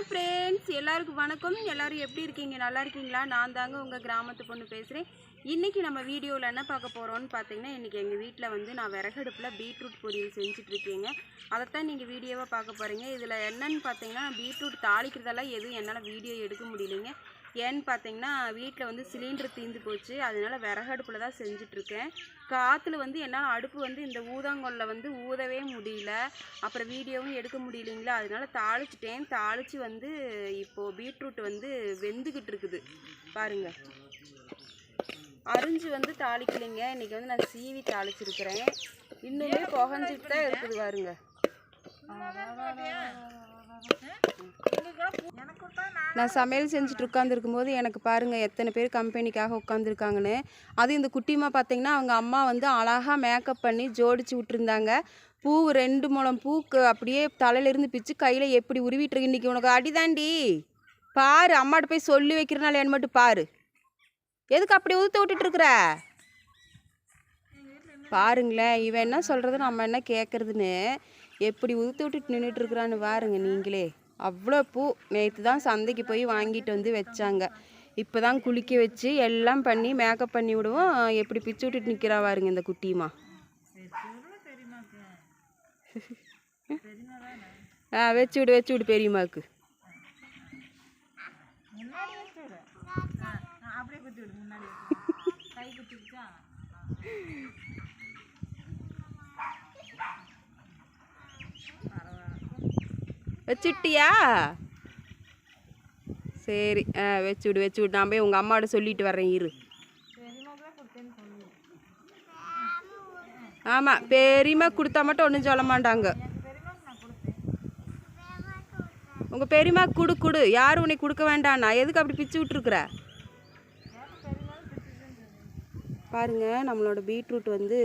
Hi friends எல்லாருக்கும் வணக்கம். எல்லாரும் எப்படி இருக்கீங்க? நல்லா இருக்கீங்களா? நான் தாங்க உங்கள் கிராமத்து பொண்ணு பேசுகிறேன் இன்றைக்கி நம்ம வீடியோவில் என்ன பார்க்க போகிறோம்னு பார்த்தீங்கன்னா இன்றைக்கி எங்கள் வீட்டில் வந்து நான் விறகடுப்பில் பீட்ரூட் பொரியல் செஞ்சுட்டு இருக்கேங்க. அதைத்தான் நீங்கள் வீடியோவாக பார்க்க போகிறீங்க இதில் என்னன்னு பார்த்தீங்கன்னா பீட்ரூட் தாளிக்கிறதெல்லாம் எதுவும் என்னால் வீடியோ எடுக்க முடியலைங்க. ஏன்னு பார்த்தீங்கன்னா வீட்டில் வந்து சிலிண்டர் தீர்ந்து போச்சு. அதனால் விறகடுப்பில் தான் செஞ்சிட்ருக்கேன். காற்றுல வந்து என்னால் அடுப்பு வந்து இந்த ஊதாங்கொல்ல வந்து ஊதவே முடியல. அப்புறம் வீடியோவும் எடுக்க முடியலைங்களா? அதனால தாளிச்சிட்டேன். தாளித்து வந்து இப்போது பீட்ரூட் வந்து வெந்துக்கிட்டு இருக்குது பாருங்க. அரிஞ்சு வந்து தாளிக்கலைங்க. இன்றைக்கி வந்து நான் சீவி தாளிச்சிருக்கிறேன். இன்னுமே புகஞ்சிட்டு தான் இருக்குது பாருங்க. நான் சமையல் செஞ்சுட்டு உட்காந்துருக்கும் போது எனக்கு பாருங்கள் எத்தனை பேர் கம்பெனிக்காக உட்காந்துருக்காங்கன்னு அது இந்த குட்டிமா பார்த்தீங்கன்னா அவங்க அம்மா வந்து அழகாக மேக்கப் பண்ணி ஜோடிச்சு விட்டுருந்தாங்க. பூ ரெண்டு மூலம் பூக்கு அப்படியே தலையிலேருந்து பிச்சு கையில் எப்படி உருவிட்டுருக்கு இன்றைக்கி உனக்கு? அடிதாண்டி. பாரு அம்மாட்ட போய் சொல்லி வைக்கிறனால என்ன மட்டும் பாரு. எதுக்கு அப்படி ஊற்ற விட்டுட்டுருக்குற? பாருங்களேன் இவன் என்ன சொல்கிறது நம்ம என்ன கேட்குறதுன்னு எப்படி உதுத்து விட்டுட்டு நின்றுட்டு இருக்கிறான்னு பாருங்க நீங்களே. அவ்வளோ பூ நேற்று தான் சந்தைக்கு போய் வாங்கிட்டு வந்து வச்சாங்க. இப்போ தான் குளிக்க வச்சு எல்லாம் பண்ணி மேக்கப் பண்ணி விடுவோம். எப்படி பிச்சு விட்டுட்டு நிற்கிறா பாருங்க இந்த குட்டியுமா ஆ வச்சு விடு வச்சு விடு பெரியம்மாவுக்கு. வச்சுட்டியா? சரி ஆ வச்சு விடு வச்சு விடு நான் போய் உங்கள் அம்மாவோட சொல்லிட்டு வரேன் இரு. ஆமாம் பெரியம்மா கொடுத்தா மட்டும் ஒன்றும் சொல்ல மாட்டாங்க. உங்கள் பெரியம்மா கொடு கொடு. யாரும் உன்னை கொடுக்க வேண்டாம் நான் எதுக்கு அப்படி பிச்சு விட்ருக்குற பாருங்க நம்மளோட பீட்ரூட் வந்து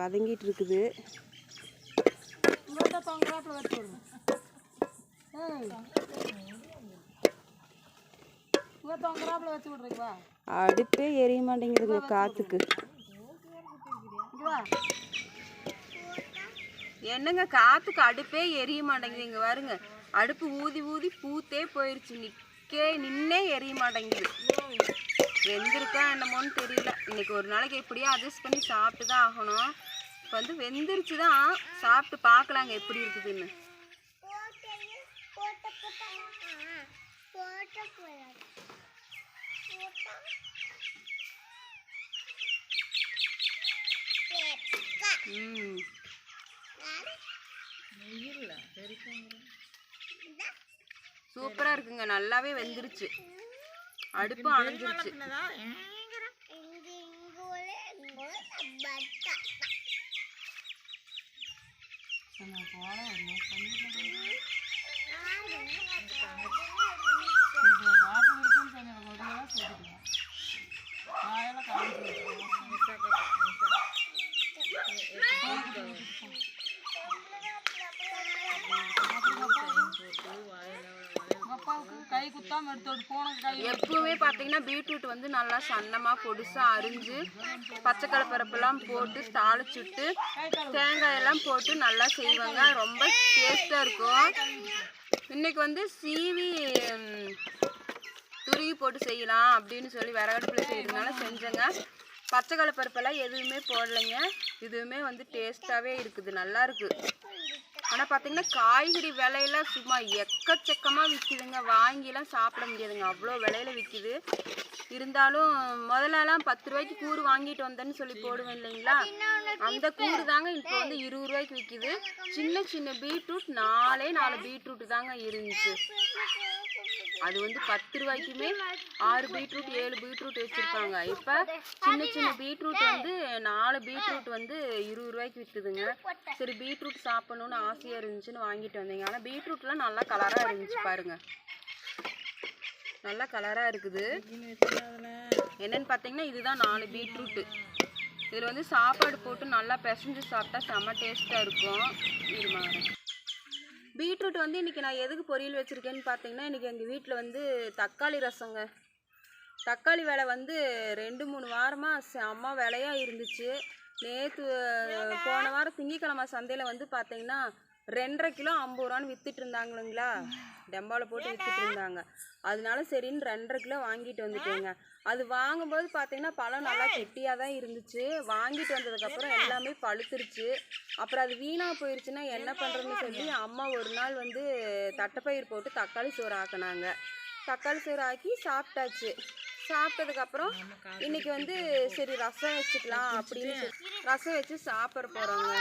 வதங்கிட்டு இருக்குது. அடுப்பே எரிய மாட்டேங்குதுங்க காத்துக்கு. என்னங்க காத்துக்கு அடுப்பே எரிய மாட்டேங்குது. இங்க பாருங்க அடுப்பு ஊதி ஊதி பூத்தே போயிருச்சு. நிக்கே நின்னே எரிய மாட்டேங்குது. வெந்திருக்கா என்னமோன்னு தெரியல. இன்னைக்கு ஒரு நாளைக்கு எப்படியோ அட்ஜஸ்ட் பண்ணி சாப்பிட்டு தான் ஆகணும். இப்போ வந்து வெந்துருச்சு தான் சாப்பிட்டு பார்க்கலாங்க எப்படி இருக்குதுன்னு. ம் சூப்பராக இருக்குங்க நல்லாவே வெந்துருச்சு அடுப்பு அணைஞ்சிருச்சு கை குத்தாம எடுத்து போன எப்பவுமே பார்த்தீங்கன்னா பீட்ரூட் வந்து நல்லா சன்னமாக பொடிசாக அரிஞ்சு பச்சை கலப்பரப்பெல்லாம் போட்டு தாளிச்சுட்டு தேங்காயெல்லாம் போட்டு நல்லா செய்வாங்க. ரொம்ப டேஸ்ட்டாக இருக்கும். இன்னைக்கு வந்து சீவி துருவி போட்டு செய்யலாம் அப்படின்னு சொல்லி விறகடுப்பில் செய்யறதுனால செஞ்சேங்க. பச்சை கலப்பருப்பெல்லாம் எதுவுமே போடலைங்க. இதுவுமே வந்து டேஸ்ட்டாகவே இருக்குது. நல்லா இருக்குது ஆனால் பார்த்தீங்கன்னா காய்கறி விலையெல்லாம் சும்மா எக்கச்சக்கமாக விற்கிதுங்க வாங்கிலாம் சாப்பிட முடியாதுங்க. அவ்வளோ விலையில விற்கிது இருந்தாலும் முதலெல்லாம் பத்து ரூபாய்க்கு கூறு வாங்கிட்டு வந்தேன்னு சொல்லி போடுவேன் இல்லைங்களா? அந்த கூறு தாங்க இப்போ வந்து இருபது ரூபாய்க்கு விற்கிது சின்ன சின்ன பீட்ரூட் நாலே நாலு பீட்ரூட் தாங்க இருந்துச்சு. அது வந்து பத்து ரூபாய்க்குமே ஆறு பீட்ரூட் ஏழு பீட்ரூட் வச்சுருப்பாங்க. இப்போ சின்ன சின்ன பீட்ரூட் வந்து நாலு பீட்ரூட் வந்து இருபது ரூபாய்க்கு விற்றுதுங்க சரி பீட்ரூட் சாப்பிட்ணுன்னு ஆசையாக இருந்துச்சுன்னு வாங்கிட்டு வந்தீங்க. ஆனால் பீட்ரூட்லாம் நல்லா கலராக இருந்துச்சு பாருங்கள் நல்லா கலராக இருக்குது. என்னென்னு பார்த்தீங்கன்னா இதுதான் நாலு பீட்ரூட்டு. இதில் வந்து சாப்பாடு போட்டு நல்லா பிசைஞ்சு சாப்பிட்டா செம்ம டேஸ்ட்டாக இருக்கும். இது மாதிரி. பீட்ரூட் வந்து இன்றைக்கி நான் எதுக்கு பொரியல் வச்சுருக்கேன்னு பார்த்தீங்கன்னா இன்றைக்கி எங்கள் வீட்டில் வந்து தக்காளி ரசங்க. தக்காளி விலை வந்து ரெண்டு மூணு வாரமாக செம்ம விலையாக இருந்துச்சு. நேற்று போன வாரம் திங்கக்கிழமை சந்தையில் வந்து பார்த்தீங்கன்னா ரெண்டரை கிலோ ஐம்பது ரூபான்னு வித்துட்டு இருந்தாங்களுங்களா டெம்பாவில் போட்டு வித்துட்டு இருந்தாங்க அதனால சரின்னு ரெண்டரை கிலோ வாங்கிட்டு வந்துட்டேங்க. அது வாங்கும்போது பார்த்தீங்கன்னா பழம் நல்லா கெட்டியாக தான் இருந்துச்சு. வாங்கிட்டு வந்ததுக்கப்புறம் எல்லாமே பழுத்துருச்சு. அப்புறம் அது வீணாக போயிடுச்சுன்னா என்ன பண்ணுறதுன்னு சொல்லி அம்மா ஒரு நாள் வந்து தட்டைப்பயிர் போட்டு தக்காளி சோறு ஆக்கினாங்க. தக்காளி சோறு ஆக்கி சாப்பிட்டாச்சு. சாப்பிட்டதுக்கப்புறம் இன்னைக்கு வந்து சரி ரசம் வச்சுக்கலாம் அப்படின்னு ரசம் வச்சு சாப்பிட போகிறோங்க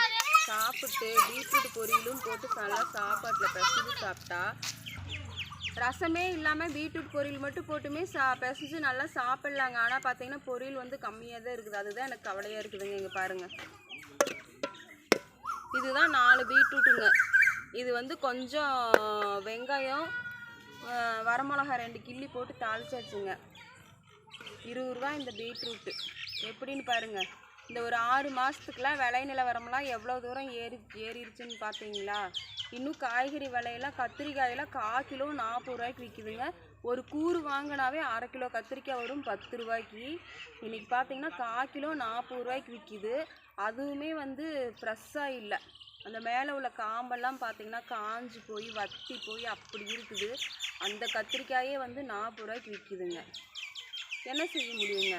சாப்பிட்டு பீட்ரூட் பொரியலும் போட்டு நல்லா சாப்பாட்டில் பிசைஞ்சு சாப்பிட்டா ரசமே இல்லாமல் பீட்ரூட் பொரியல் மட்டும் போட்டுமே சா பிசைஞ்சு நல்லா சாப்பிட்லாங்க. ஆனால் பார்த்தீங்கன்னா பொரியல் வந்து கம்மியாக தான் இருக்குது. அதுதான் எனக்கு கவலையாக இருக்குதுங்க இங்கே பாருங்கள் இதுதான் நாலு பீட்ரூட்டுங்க. இது வந்து கொஞ்சம் வெங்காயம் வரமிளகா ரெண்டு கிள்ளி போட்டு தாளிச்சாச்சுங்க. இருபது ரூபா இந்த பீட்ரூட்டு. எப்படின்னு பாருங்கள் இந்த ஒரு ஆறு மாதத்துக்குலாம் விலை நிலவரம்லாம் எவ்வளோ தூரம் ஏறி ஏறிடுச்சுன்னு பார்த்தீங்களா இன்னும் காய்கறி விலையெல்லாம் கத்திரிக்காயெல்லாம் கா கிலோ நாற்பது ரூபாய்க்கு விற்கிதுங்க ஒரு கூறு வாங்கினாவே அரை கிலோ கத்திரிக்காய் வரும் பத்து ரூபாய்க்கு. இன்றைக்கி பார்த்தீங்கன்னா கா கிலோ நாற்பது ரூபாய்க்கு விற்கிது அதுவுமே வந்து ஃப்ரெஷ்ஷாக இல்லை. அந்த மேலே உள்ள காம்பெல்லாம் பார்த்தீங்கன்னா காஞ்சு போய் வத்தி போய் அப்படி இருக்குது. அந்த கத்திரிக்காயே வந்து நாற்பது ரூபாய்க்கு விற்கிதுங்க என்ன செய்ய முடியுங்க?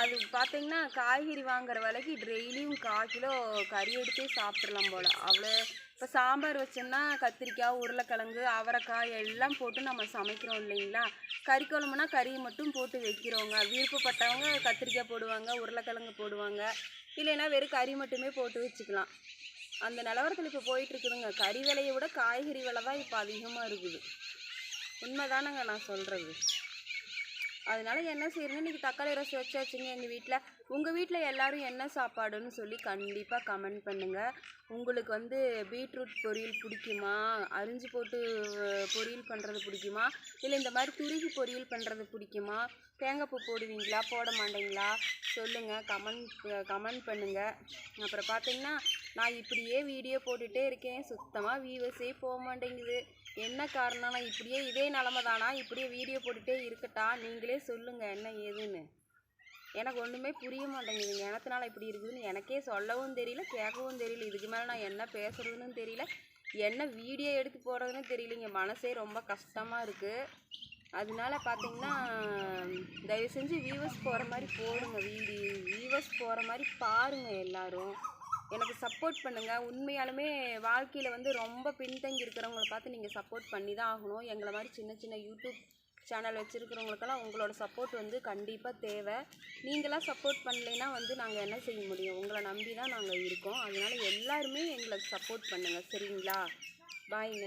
அது பார்த்தீங்கன்னா காய்கறி வாங்குற விலைக்கு டெய்லியும் கால் கிலோ கறி எடுத்தே சாப்பிட்றலாம் போல். அவ்வளோ இப்போ சாம்பார் வச்சோம்னா கத்திரிக்காய் உருளைக்கிழங்கு அவரைக்காய் எல்லாம் போட்டு நம்ம சமைக்கிறோம் இல்லைங்களா? கறி குழம்புனா கறியை மட்டும் போட்டு வைக்கிறோங்க. விருப்பப்பட்டவங்க கத்திரிக்காய் போடுவாங்க உருளைக்கிழங்கு போடுவாங்க. இல்லைன்னா வெறும் கறி மட்டுமே போட்டு வச்சுக்கலாம். அந்த நிலவரத்தில் இப்போ போயிட்டுருக்குதுங்க. கறி விலையை விட காய்கறி விலை தான் இப்போ அதிகமாக இருக்குது. உண்மைதானங்க நான் சொல்கிறது அதனால என்ன செய்யணுங்க இன்றைக்கி தக்காளி ரசம் வச்சாச்சுங்க எங்கள் வீட்டில் உங்கள் வீட்டில் எல்லாரும் என்ன சாப்பாடுன்னு சொல்லி கண்டிப்பாக கமெண்ட் பண்ணுங்கள் உங்களுக்கு வந்து பீட்ரூட் பொரியல் பிடிக்குமா? அரிஞ்சு போட்டு பொரியல் பண்ணுறது பிடிக்குமா? இல்லை இந்த மாதிரி துருகி பொரியல் பண்ணுறது பிடிக்குமா? தேங்காய் பூ போடுவீங்களா? போட மாட்டீங்களா? சொல்லுங்கள் கமெண்ட் கமெண்ட் பண்ணுங்கள் அப்புறம் பார்த்தீங்கன்னா நான் இப்படியே வீடியோ போட்டுகிட்டே இருக்கேன். சுத்தமாக வியூவர்ஸே போக மாட்டேங்குது. என்ன காரணம்னா இப்படியே இதே நிலமை தானா? இப்படியே வீடியோ போட்டுகிட்டே இருக்கட்டா? நீங்களே சொல்லுங்கள் என்ன ஏதுன்னு. எனக்கு ஒன்றுமே புரிய மாட்டேங்குதுங்க. எனத்தினால இப்படி இருக்குதுன்னு எனக்கே சொல்லவும் தெரியல கேட்கவும் தெரியல. இதுக்கு மேலே நான் என்ன பேசுகிறதுன்னு தெரியல. என்ன வீடியோ எடுத்து போடுறதுன்னு தெரியலைங்க. மனசே ரொம்ப கஷ்டமாக இருக்குது அதனால பார்த்தீங்கன்னா தயவு செஞ்சு வியூவர்ஸ் போகிற மாதிரி போடுங்க. வீடியோ வியூவர்ஸ் போகிற மாதிரி பாருங்கள் எல்லோரும். எனக்கு சப்போர்ட் பண்ணுங்கள் உண்மையாலுமே வாழ்க்கையில் வந்து ரொம்ப பின்தங்கி இருக்கிறவங்கள பார்த்து நீங்கள் சப்போர்ட் பண்ணி தான் ஆகணும். எங்களை மாதிரி சின்ன சின்ன யூடியூப் சேனல் வச்சுருக்கிறவங்களுக்கெல்லாம் உங்களோட சப்போர்ட் வந்து கண்டிப்பாக தேவை. நீங்களாம் சப்போர்ட் பண்ணலைன்னா வந்து நாங்கள் என்ன செய்ய முடியும்? உங்களை நம்பி தான் நாங்கள் இருக்கோம். அதனால எல்லாருமே எங்களுக்கு சப்போர்ட் பண்ணுங்கள் சரிங்களா? பாய்ங்க